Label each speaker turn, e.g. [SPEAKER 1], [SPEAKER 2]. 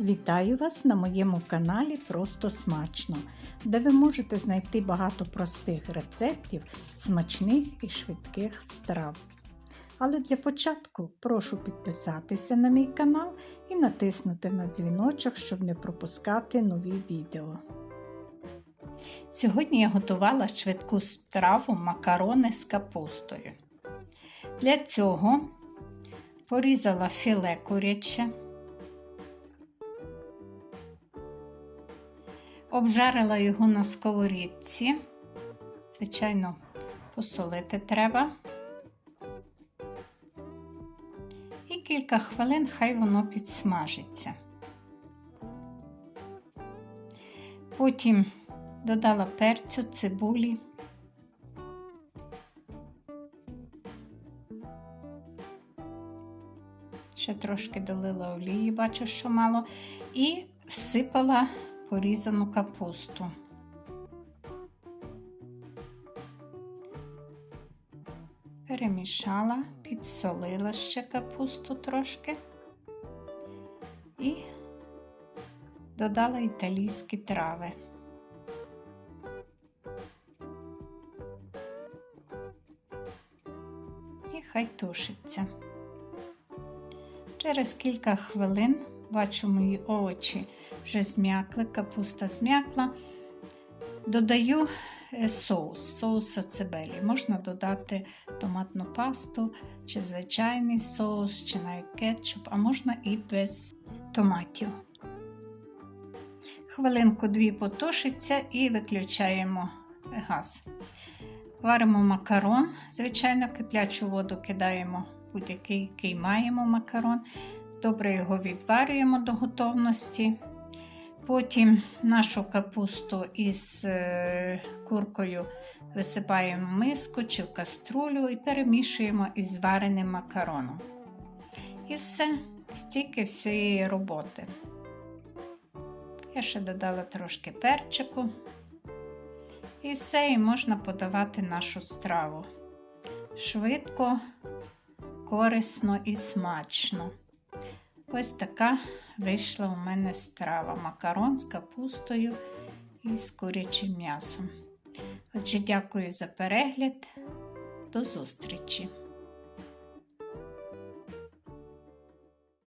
[SPEAKER 1] Вітаю вас на моєму каналі Просто Смачно, де ви можете знайти багато простих рецептів смачних і швидких страв. Але для початку прошу підписатися на мій канал і натиснути на дзвіночок, щоб не пропускати нові відео. Сьогодні я готувала швидку страву макарони з капустою. Для цього порізала філе куряче. Обжарила його на сковорідці. Звичайно, посолити треба. І кілька хвилин хай воно підсмажиться. Потім додала перцю, цибулі. Ще трошки долила олії, бачу, що мало, і всипала порізану капусту. Перемішала, підсолила ще капусту трошки і додала італійські трави. І хай тушиться. Через кілька хвилин бачу мої овочі вже зм'якли, капуста зм'якла. Додаю соус, соус сацебелі. Можна додати томатну пасту, чи звичайний соус, чи навіть кетчуп, а можна і без томатів. Хвилинку-дві потушиться і виключаємо газ. Варимо макарон, звичайно, киплячу воду кидаємо будь-який, який маємо макарон. Добре його відварюємо до готовності. Потім нашу капусту із куркою висипаємо в миску чи в каструлю і перемішуємо із звареним макароном. І все, стільки всієї роботи. Я ще додала трошки перчику. І все, і можна подавати нашу страву. Швидко, корисно і смачно. Ось така вийшла у мене страва макарон з капустою і з курячим м'ясом. Отже, дякую за перегляд. До зустрічі!